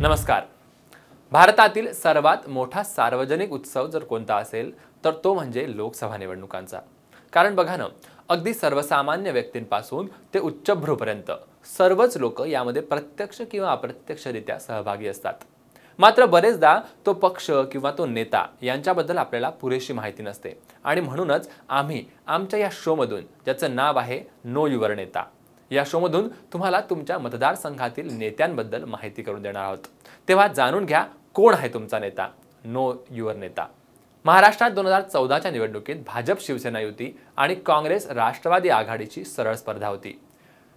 नमस्कार. भारतातील सर्वात मोठा सार्वजनिक उत्सव जर कोणता असेल तर तो म्हणजे लोकसभा निवडणुकांचा. कारण बघा ना अगदी सर्वसामान्य व्यक्तींपासून ते उच्चभ्रूपर्यंत सर्वच लोक यामध्ये प्रत्यक्ष किंवा अप्रत्यक्षरित्या सहभागी असतात. मात्र बरेचदा तो पक्ष किंवा तो नेता यांच्याबद्दल आपल्याला पुरेशी माहिती नसते. आणि म्हणूनच आम्ही आमच्या या शोमधून ज्याचं नाव आहे नो युवर नेता या शोमधून तुम्हाला तुमच्या मतदारसंघातील नेत्यांबद्दल माहिती करून देणार आहोत. तेव्हा जाणून घ्या कोण आहे तुमचा नेता? नो युवर नेता. महाराष्ट्रात दोन हजार चौदाच्या निवडणुकीत भाजप शिवसेना युती आणि काँग्रेस राष्ट्रवादी आघाडीची सरळ स्पर्धा होती.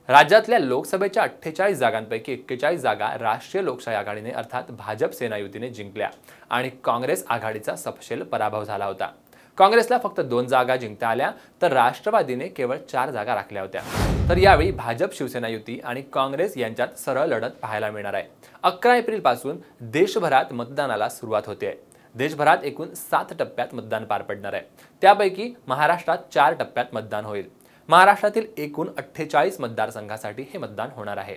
राज्यातल्या लोकसभेच्या अठ्ठेचाळीस जागांपैकी एक्केचाळीस जागा राष्ट्रीय लोकशाही आघाडीने अर्थात भाजप सेना युतीने जिंकल्या आणि काँग्रेस आघाडीचा सपशेल पराभव झाला होता. काँग्रेसला फक्त दोन जागा जिंकता आल्या तर राष्ट्रवादीने केवळ चार जागा राखल्या होत्या. तर यावेळी भाजप शिवसेना युती आणि काँग्रेस यांच्यात सरळ लढत पाहायला मिळणार आहे. अकरा एप्रिलपासून देशभरात मतदानाला सुरुवात होते. देशभरात एकूण सात टप्प्यात मतदान पार पडणार आहे. त्यापैकी महाराष्ट्रात चार टप्प्यात मतदान होईल. महाराष्ट्रातील एकूण अठ्ठेचाळीस मतदारसंघासाठी हे मतदान होणार आहे.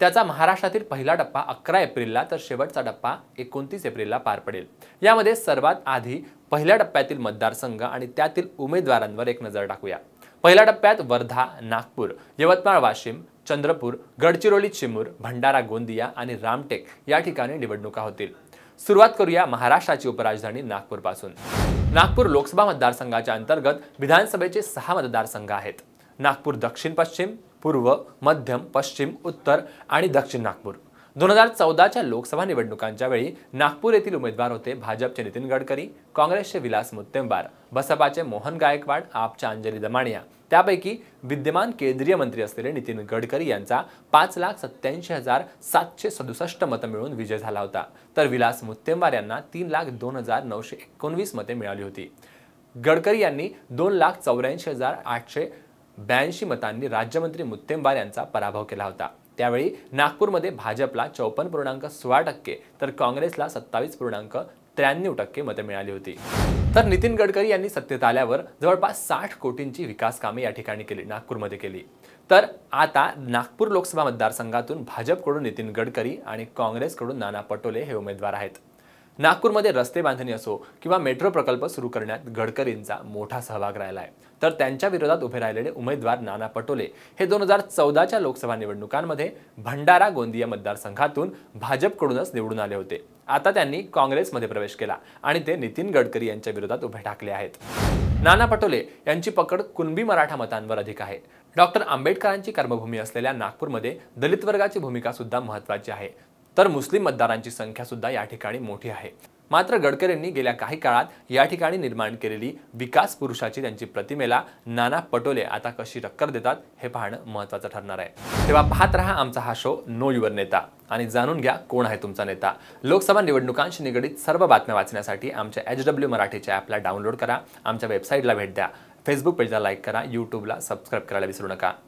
त्याचा महाराष्ट्रातील पहिला टप्पा अकरा एप्रिलला तर शेवटचा टप्पा एकोणतीस एप्रिलला पार पडेल. यामध्ये सर्वात आधी पहिल्या टप्प्यातील मतदारसंघ आणि त्यातील उमेदवारांवर एक नजर टाकूया. पहिल्या टप्प्यात वर्धा नागपूर यवतमाळ वाशिम चंद्रपूर गडचिरोली चिमूर भंडारा गोंदिया आणि रामटेक या ठिकाणी निवडणुका होतील. सुरुवात करूया महाराष्ट्राची उपराजधानी नागपूरपासून. नागपूर लोकसभा मतदारसंघाच्या अंतर्गत विधानसभेचे सहा मतदारसंघ आहेत. नागपूर दक्षिण पश्चिम पूर्व मध्यम पश्चिम उत्तर आणि दक्षिण नागपूर. दोन हजार चौदाच्या लोकसभा निवडणुकांच्या वेळी नागपूर येथील उमेदवार होते भाजपचे नितीन गडकरी काँग्रेसचे विलास मुत्तेंबार बसपाचे मोहन गायकवाड आपच्या अंजली दमाणिया त्यापैकी विद्यमान केंद्रीय मंत्री असलेले नितीन गडकरी यांचा पाच लाख सत्त्याऐंशी हजार सातशे सदुसष्ट मतं मिळून विजय झाला होता. तर विलास मुत्तेंबार यांना तीन लाख दोन हजार नऊशे एकोणवीस मते मिळाली होती. गडकरी यांनी दोन लाख चौऱ्याऐंशी हजार आठशे ब्याऐंशी मतांनी राज्यमंत्री मुत्तेमवार यांचा पराभव केला होता. त्यावेळी नागपूरमध्ये भाजपला चौपन्न पूर्णांक सोळा टक्के तर काँग्रेसला सत्तावीस पूर्णांक त्र्याण्णव टक्के मतं मिळाली होती. तर नितीन गडकरी यांनी सत्तेत आल्यावर जवळपास साठ कोटींची विकास कामे या ठिकाणी केली नागपूरमध्ये केली. तर आता नागपूर लोकसभा मतदारसंघातून भाजपकडून नितीन गडकरी आणि काँग्रेसकडून नाना पटोले हे उमेदवार आहेत. नागपूरमध्ये रस्ते बांधणी असो किंवा मेट्रो प्रकल्प सुरू करण्यात गडकरींचा मोठा सहभाग राहिला आहे तर त्यांच्या विरोधात उभे राहिलेले उमेदवार नाना पटोले हे दोन हजार चौदाच्या लोकसभा निवडणुकांमध्ये भंडारा गोंदिया मतदारसंघातून भाजपकडूनच निवडून आले होते. आता त्यांनी काँग्रेसमध्ये प्रवेश केला आणि ते नितीन गडकरी यांच्या विरोधात उभे ठाकले आहेत. नाना पटोले यांची पकड कुणबी मराठा मतांवर अधिक आहे. डॉक्टर आंबेडकरांची कर्मभूमी असलेल्या नागपूरमध्ये दलित वर्गाची भूमिका सुद्धा महत्वाची आहे. तर मुस्लिम मतदारांची संख्या सुद्धा या ठिकाणी मोठी आहे. मात्र गडकरींनी गेल्या काही काळात या ठिकाणी निर्माण केलेली विकास पुरुषाची त्यांची प्रतिमेला नाना पटोले आता कशी टक्कर देतात हे पाहणं महत्वाचं ठरणार आहे. तेव्हा पाहत रहा आमचा हा शो नो युवर नेता. आणि जाणून घ्या कोण आहे तुमचा नेता. लोकसभा निवडणुकांशी निगडीत सर्व बातम्या वाचण्यासाठी आमच्या एच डब्ल्यू मराठीच्या ॲपला डाउनलोड करा आमच्या वेबसाईटला भेट द्या. फेसबुक पेजला लाईक करा यूट्यूबला सबस्क्राईब करायला विसरू नका.